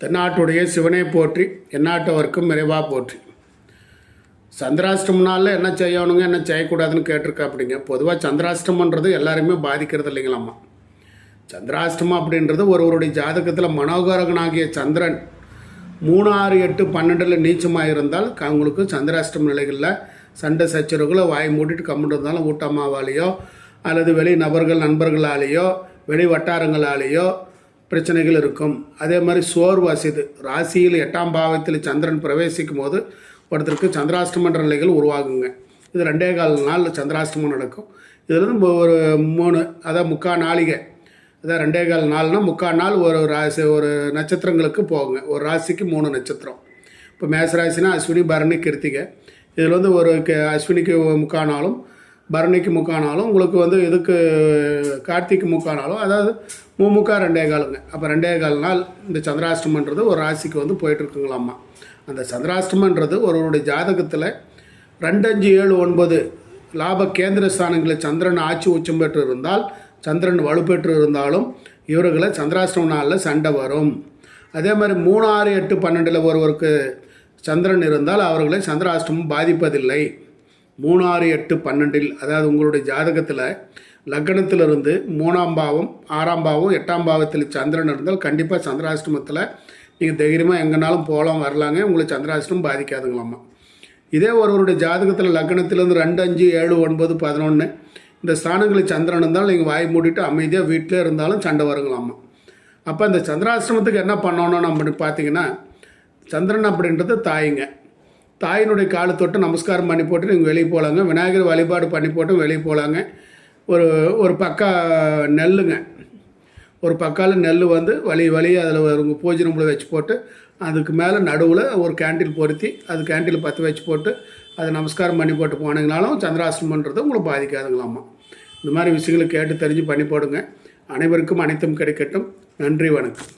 தென்னாட்டுடைய சிவனை போற்றி எந்நாட்டவர்க்கும் நிறைவாக போற்றி. சந்திராஷ்டமனால என்ன செய்யணுங்க என்ன செய்யக்கூடாதுன்னு கேட்டிருக்கா அப்படிங்க பொதுவாக சந்திராஷ்டமன்றது எல்லாருமே பாதிக்கிறது இல்லைங்களாம்மா சந்திராஷ்டமம் அப்படின்றது ஒருவருடைய ஜாதகத்தில் மனோகரகனாகிய சந்திரன் மூணு ஆறு எட்டு பன்னெண்டில் நீச்சமாக இருந்தால் அவங்களுக்கு சந்திராஷ்டம நிலைகளில் சண்டை சச்சரவுகளை வாய் மூடிட்டு கம்முட்டு இருந்தாலும் ஊட்டமாவாலேயோ அல்லது வெளி நபர்கள் நண்பர்களாலேயோ வெளி வட்டாரங்களாலேயோ பிரச்சனைகள் இருக்கும். அதே மாதிரி சோர்வு அசிது. ராசியில் எட்டாம் பாவத்தில் சந்திரன் பிரவேசிக்கும் போது ஒருத்தருக்கு சந்திராஷ்டமன்ற நிலைகள் உருவாகுங்க. இது ரெண்டே கால் நாளில் சந்திராஷ்டமம் நடக்கும். இதில் வந்து ஒரு மூணு அதான் முக்கால் நாளிகை. அதான் ரெண்டே கால் நாள்னால் முக்கால் நாள் ஒரு ராசி ஒரு நட்சத்திரங்களுக்கு போகுங்க. ஒரு ராசிக்கு மூணு நட்சத்திரம். இப்போ மேசராசினா அஸ்வினி பரணி கிருத்திகை. இதில் வந்து ஒரு க- அஸ்வினிக்கு முக்கால் நாளும் பரணிக்கு முக்கானாலும் உங்களுக்கு வந்து இதுக்கு கார்த்திக்கு முக்கானாலும் அதாவது முமுக்கா ரெண்டே காலுங்க. அப்போ ரெண்டே கால் நாள் இந்த சந்திராஷ்டமன்றது ஒரு ராசிக்கு வந்து போயிட்டுருக்குங்களாம்மா. அந்த சந்திராஷ்டமன்றது ஒருவருடைய ஜாதகத்தில் ரெண்டு அஞ்சு ஏழு ஒன்பது லாப கேந்திர ஸ்தானங்களில் சந்திரன் ஆட்சி உச்சம் பெற்று இருந்தால் சந்திரன் வலுப்பெற்று இருந்தாலும் இவர்களை சந்திராஷ்டம நாளில் சண்டை வரும். அதே மாதிரி மூணு ஆறு எட்டு பன்னெண்டில் ஒருவருக்கு சந்திரன் இருந்தால் அவர்களை சந்திராஷ்டமம் பாதிப்பதில்லை. மூணு ஆறு எட்டு பன்னெண்டில் அதாவது உங்களுடைய ஜாதகத்தில் லக்னத்திலிருந்து மூணாம் பாவம் ஆறாம் பாவம் எட்டாம் பாவத்தில் சந்திரன் இருந்தால் கண்டிப்பாக சந்திராஷ்டமத்தில் நீங்கள் தைரியமாக எங்கேனாலும் போகலாம் வரலாங்க. உங்களுக்கு சந்திராஷ்டமம் பாதிக்காதுங்களாம்மா. இதே ஒருவருடைய ஜாதகத்தில் லக்னத்திலேருந்து ரெண்டு அஞ்சு ஏழு ஒன்பது பதினொன்று இந்த ஸ்தானங்களில் சந்திரன் இருந்தாலும் நீங்கள் வாய் மூடிட்டு அமைதியாக வீட்டிலே இருந்தாலும் சண்டை வருங்களாம்மா. அப்போ இந்த சந்திராசிரமத்துக்கு என்ன பண்ணணும் நம்ம பார்த்தீங்கன்னா சந்திரன் அப்படின்றது தாய்ங்க. தாயினுடைய காலை தொட்டு நமஸ்காரம் பண்ணி போட்டு நீங்கள் வெளியே போகலாங்க விநாயகர் வழிபாடு பண்ணி போட்டு வெளியே போகலாங்க ஒரு ஒரு பக்கா நெல்லுங்க. ஒரு பக்காவில் நெல் வந்து வழி வழி அதில் ஒரு பூஜை நம்மளை வச்சு போட்டு அதுக்கு மேலே நடுவில் ஒரு கேண்டில் பொருத்தி அது கேண்டில் பற்ற வச்சு போட்டு அதை நமஸ்காரம் பண்ணி போட்டு போனீங்கனாலும் சந்திராசிரமன்றது உங்களுக்கு பாதிக்காதுங்களாம்மா. இந்த மாதிரி விஷயங்களை கேட்டு தெரிஞ்சு பண்ணி போடுங்க. அனைவருக்கும் அனைத்தும் கிடைக்கட்டும். நன்றி வணக்கம்.